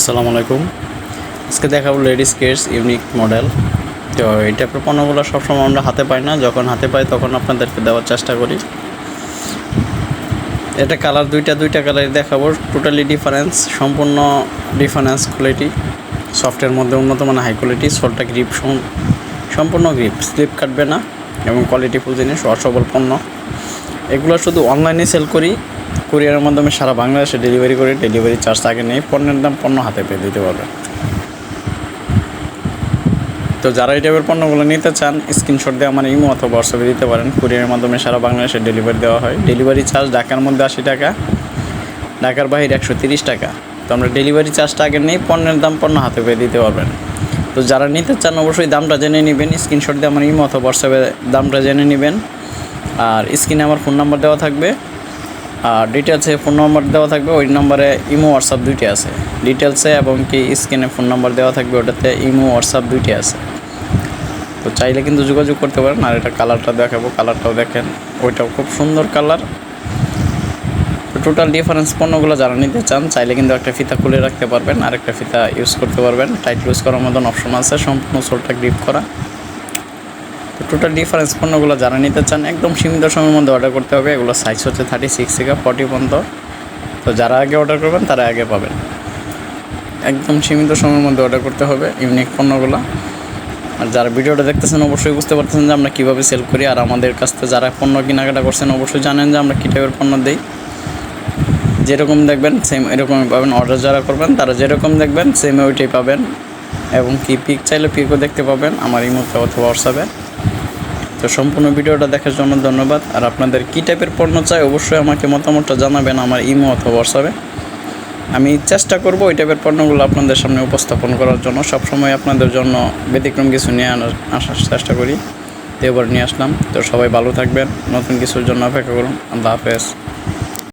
আসসালামু আলাইকুম। আজকে দেখাবো লেডিস কেটস ইউনিক মডেল। তো এই টাইপের পণ্যগুলো সবসময় আমরা হাতে পাই না। যখন হাতে পাই তখন আপনাদেরকে দেওয়ার চেষ্টা করি। এটা কালার দুইটা দুইটা কালার দেখাবো। টোটালি ডিফারেন্স সম্পূর্ণ ডিফারেন্স কোয়ালিটি সফটের মধ্যে উন্নত মানের হাই কোয়ালিটি সোলটা গ্রিপ সম্পূর্ণ গ্রিপ স্লিপ কাটবে না এবং কোয়ালিটিফুল জিনিস অসবল পণ্য। এগুলো শুধু অনলাইনে সেল করি। কুরিয়ারের মাধ্যমে সারা বাংলাদেশে ডেলিভারি করি ডেলিভারি চার্জ আগে নেই, পণ্যের দাম পণ্য হাতে পেয়ে দিতে পারবে। তো যারা এই টাইপের পণ্যগুলো নিতে চান স্ক্রিনশট দিয়ে আমার ইমো অথবা হোয়াটসঅ্যাপে দিতে পারেন। কুরিয়ারের মাধ্যমে সারা বাংলাদেশে ডেলিভারি দেওয়া হয়। ডেলিভারি চার্জ ঢাকার মধ্যে আশি টাকা, ঢাকার বাইরে একশো তিরিশ টাকা। তো আমরা ডেলিভারি চার্জটা আগে নেই, পণ্যের দাম পণ্য হাতে পেয়ে দিতে পারবেন। তো যারা নিতে চান, অবশ্যই দামটা জেনে নেবেন। স্ক্রিনশট দিয়ে আমার ইমো অথবা হোয়াটসঅ্যাপে দামটা জেনে নেবেন। আর স্ক্রিনে আমার ফোন নাম্বার দেওয়া থাকবে। আর ডিটেলসে ফোন নাম্বার দেওয়া থাকবে, ওই নম্বরে ইমো, হোয়াটসঅ্যাপ দুইটি আছে। ডিটেলসে এবং কি স্ক্রিনে ফোন নাম্বার দেওয়া থাকবে, ওটাতে ইমো, হোয়াটসঅ্যাপ দুইটি আছে। তো চাইলে কিন্তু যোগাযোগ করতে পারেন, আর এটা কালারটা দেখাবো কালারটাও দেখেন, ওইটাও খুব সুন্দর কালার টোটাল ডিফারেন্স পণ্যগুলো যারা নিতে চান, চাইলে কিন্তু একটা ফিতা খুলে রাখতে পারবেন আর একটা ফিতা ইউজ করতে পারবেন। টাইট ইউজ করার মতন অপশন আছে, সম্পূর্ণ সোলটা গ্রিপ করা। টোটাল ডিফারেন্স পণ্যগুলো যারা নিতে চান, একদম সীমিত সময়ের মধ্যে অর্ডার করতে হবে। এগুলো সাইজ হচ্ছে থার্টি সিক্স থেকে ফর্টি পর্যন্ত। তো যারা আগে অর্ডার করবেন, তারা আগে পাবেন। একদম সীমিত সময়ের মধ্যে অর্ডার করতে হবে ইউনিক পণ্যগুলো। আর যারা ভিডিওটা দেখতেছেন, অবশ্যই বুঝতে পারতেছেন যে আমরা কীভাবে সেল করি। আর আমাদের কাছ থেকে যারা পণ্য কেনাকাটা করছেন, অবশ্যই জানেন যে আমরা কী টাইপের পণ্য দিই। যেরকম দেখবেন সেম এরকমই পাবেন। অর্ডার যারা করবেন, তারা যেরকম দেখবেন সেম ওইটাই পাবেন। এবং কি পিক চাইলে পিকও দেখতে পাবেন। আমার ইমোতে অথবা হোয়াটসঅ্যাপে তো সম্পূর্ণ ভিডিওটা দেখার জন্য ধন্যবাদ। আর আপনাদের কী টাইপের পণ্য চাই অবশ্যই আমাকে মতামতটা জানাবেন আমার ইমো অথবা হোয়াটসঅ্যাপে আমি চেষ্টা করব ওই টাইপের পণ্যগুলো আপনাদের সামনে উপস্থাপন করার জন্য। সবসময় আপনাদের জন্য ব্যতিক্রম কিছু নিয়ে আনার, আসার চেষ্টা করি। এবার নিয়ে আসলাম। তো সবাই ভালো থাকবেন। নতুন কিছুর জন্য অপেক্ষা করুন। আল্লাহ হাফেজ।